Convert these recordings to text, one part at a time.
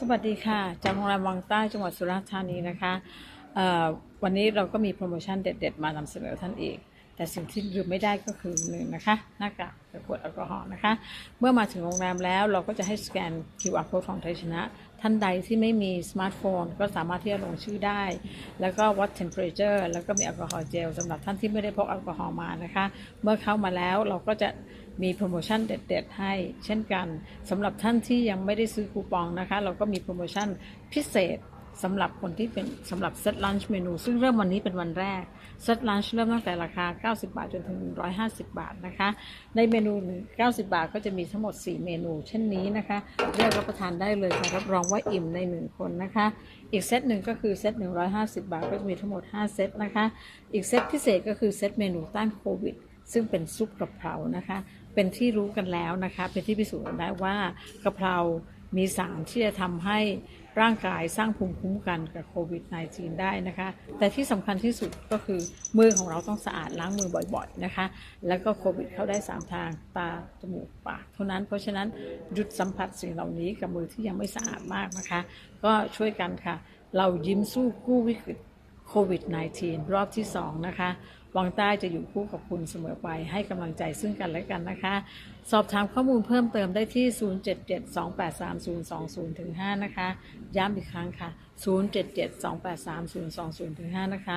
สวัสดีค่ะจากโรงแรมวังใต้จังหวัดสุราษฎร์ธานีนะคะ วันนี้เราก็มีโปรโมชั่นเด็ด ๆ มานำเสนอท่านอีก แต่สิ่งที่ลืมไม่ได้ก็คือหนึ่งนะคะหน้ากากกับขวดแอลกอฮอล์นะคะ เมื่อมาถึงโรงแรมแล้วเราก็จะให้สแกน QR code ของไทยชนะ ท่านใดที่ไม่มีสมาร์ทโฟน ก็สามารถที่จะลงชื่อได้ แล้วก็วัด temperature แล้วก็มีแอลกอฮอล์เจลสำหรับท่านที่ไม่ได้พกแอลกอฮอล์มานะคะ เมื่อเข้ามาแล้วเราก็จะมีโปรโมชั่นเด็ด ๆ ให้เช่นกันสำหรับท่านที่ยังไม่ได้ซื้อคูปองนะคะ เราก็มีโปรโมชั่นพิเศษ สำหรับคนที่เป็นสำหรับเซตลันช์เมนู ซึ่งเริ่มวันนี้เป็นวันแรกเซตลันช์เริ่มตั้งแต่ราคา 90 บาท จนถึง 150 บาทนะคะ ในเมนู 90 บาทก็จะมีทั้งหมด 4 เมนู เช่นนี้นะคะเลือกรับประทานได้เลยค่ะรับรองว่าอิ่มใน 1 คนนะคะ อีกเซตหนึ่งก็คือเซต 150 บาท ก็จะมีทั้งหมด 5 เซตนะคะ อีกเซตพิเศษก็คือเซตเมนูต้านโควิดซึ่งเป็นซุปกระเพรานะคะ เป็นที่รู้กันแล้วนะคะ เป็นที่พิสูจน์กันได้ว่ากระเพรา มีสารที่จะทำให้ร่างกายสร้างภูมิคุ้มกันกับโควิด -19 ได้นะคะ แต่ที่สำคัญที่สุดก็คือมือของเราต้องสะอาดล้างมือบ่อยๆนะคะ แล้วก็โควิดเข้าได้ 3 ทางตา จมูก ปาก เท่านั้น เพราะฉะนั้นหยุดสัมผัสสิ่งเหล่านี้กับมือที่ยังไม่สะอาดมากนะคะ ก็ช่วยกันค่ะ เรายิ้มสู้กู้วิกฤต โควิด -19 รอบที่ 2 นะคะ วังใต้จะอยู่คู่กับคุณเสมอไปให้กำลังใจซึ่งกันและกันนะคะ สอบถามข้อมูลเพิ่มเติมได้ที่ 0 7 7 2 8 3 0 2 0ถึง5นะคะ ย้ำอีกครั้งค่ะ 0 7 7 2 8 3 0 2 0ถึง5นะคะ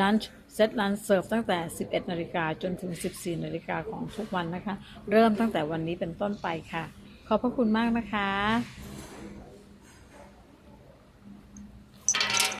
ลันช์เซตลันเสิร์ฟตั้งแต่ 11 นาฬิกาจนถึง 14 นาฬิกาของทุกวันนะคะ เริ่มตั้งแต่วันนี้เป็นต้นไปค่ะ ขอบพระคุณมากนะคะ